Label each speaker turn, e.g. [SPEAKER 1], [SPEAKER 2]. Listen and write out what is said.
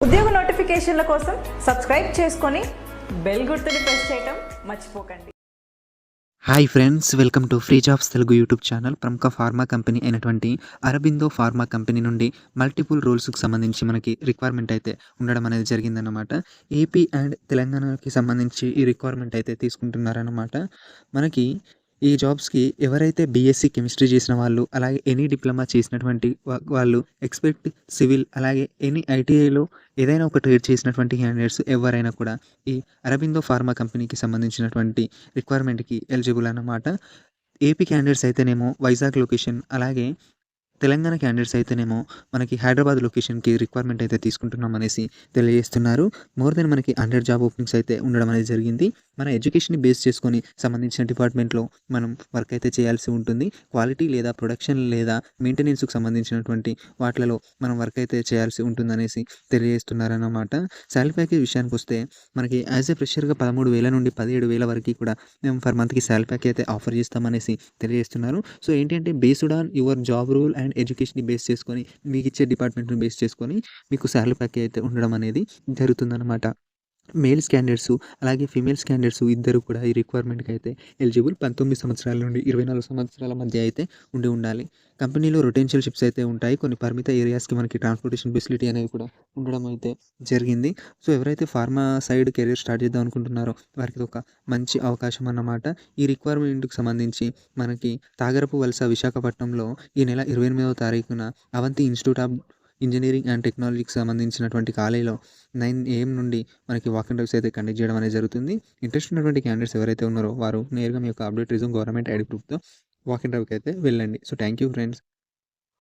[SPEAKER 1] ఉద్యోగ నోటిఫికేషన్ల కోసం సబ్స్క్రైబ్ చేసుకొని బెల్ గుర్తుని ప్రెస్ చేయటం మర్చిపోకండి.
[SPEAKER 2] Hi friends welcome to free jobs Telugu YouTube channel ప్రముఖ ఫార్మా కంపెనీ అయినటువంటి అరబిందో ఫార్మా కంపెనీ నుండి మల్టిపుల్ రూల్స్కి సంబంధించి మనకి రిక్వైర్మెంట్ అయితే ఉండడం అనేది జరిగిందన్నమాట. ఏపీ అండ్ తెలంగాణకి సంబంధించి ఈ రిక్వైర్మెంట్ అయితే తీసుకుంటున్నారన్నమాట. మనకి ఈ జాబ్స్కి ఎవరైతే బీఎస్సీ కెమిస్ట్రీ చేసిన వాళ్ళు అలాగే ఎనీ డిప్లొమా చేసినటువంటి వాళ్ళు ఎక్స్పెక్ట్ సివిల్ అలాగే ఎనీ ఐటీఐలో ఏదైనా ఒక ట్రేడ్ చేసినటువంటి క్యాండిడేట్స్ ఎవరైనా కూడా ఈ అరబిందో ఫార్మా కంపెనీకి సంబంధించినటువంటి రిక్వైర్మెంట్కి ఎలిజిబుల్ అన్నమాట. ఏపీ క్యాండిడేట్స్ అయితేనేమో వైజాగ్ లొకేషన్ అలాగే తెలంగాణ క్యాండిడేట్స్ అయితేనేమో మనకి హైదరాబాద్ లొకేషన్కి రిక్వైర్మెంట్ అయితే తీసుకుంటున్నాం అనేసి తెలియజేస్తున్నారు. మోర్ దెన్ మనకి హండ్రెడ్ జాబ్ ఓపెనింగ్స్ అయితే ఉండడం అనేది జరిగింది. మన ఎడ్యుకేషన్ని బేస్ చేసుకొని సంబంధించిన డిపార్ట్మెంట్లో మనం వర్క్ అయితే చేయాల్సి ఉంటుంది. క్వాలిటీ లేదా ప్రొడక్షన్ లేదా మెయింటెనెన్స్కి సంబంధించినటువంటి వాటిలలో మనం వర్క్ అయితే చేయాల్సి ఉంటుందనేసి తెలియజేస్తున్నారన్నమాట. శాలరీ ప్యాకేజ్ విషయానికి వస్తే మనకి యాజ్ ఏ ఫ్రెషర్గా పదమూడు వేల నుండి పదిహేడు వేల వరకు కూడా మేము ఫర్ మంత్కి శాలరీ ప్యాకేజ్ అయితే ఆఫర్ చేస్తామనేసి తెలియజేస్తున్నారు. సో ఏంటంటే based on your job role and ఎడ్యుకేషన్ని base చేసుకొని మీకు ఇచ్చే డిపార్ట్మెంట్ని బేస్ చేసుకొని మీకు శాలరీ ప్యాకేజ్ అయితే ఉండడం అనేది జరుగుతుందన్నమాట. మేల్స్ క్యాండిడేట్స్ అలాగే ఫీమేల్స్ క్యాండిడేట్స్ ఇద్దరు కూడా ఈ రిక్వైర్మెంట్కి అయితే ఎలిజిబుల్ పంతొమ్మిది సంవత్సరాల నుండి ఇరవై నాలుగు సంవత్సరాల మధ్య అయితే ఉండి ఉండాలి. కంపెనీలో రొటెన్షియల్ షిప్స్ అయితే ఉంటాయి. కొన్ని పరిమిత ఏరియాస్కి మనకి ట్రాన్స్పోర్టేషన్ ఫెసిలిటీ అనేది కూడా ఉండడం అయితే జరిగింది. సో ఎవరైతే ఫార్మా సైడ్ కెరీర్ స్టార్ట్ చేద్దాం అనుకుంటున్నారో వారికి ఒక మంచి అవకాశం అన్నమాట. ఈ రిక్వైర్మెంట్కి సంబంధించి మనకి తాగరపు వలస విశాఖపట్నంలో ఈ నెల ఇరవై ఎనిమిదవ తారీఖున Avanti institute of engineering and టెక్నాలజీకి సంబంధించినటువంటి కాలేజీలో నైన్ ఏఎం నుండి మనకి వాకింగ్ డ్రైవ్స్ అయితే కండక్ట్ చేయడం అనేది జరుగుతుంది. ఇంట్రెస్ట్ ఉన్నటువంటి క్యాండిడేట్స్ ఎవరైతే ఉన్నారో వారు నేరుగా మీ యొక్క అప్డేట్ రిజూమ్ గవర్నమెంట్ ఐడి ప్రూఫ్తో వాకింగ్ డ్రైవ్కి అయితే వెళ్ళండి. So thank you friends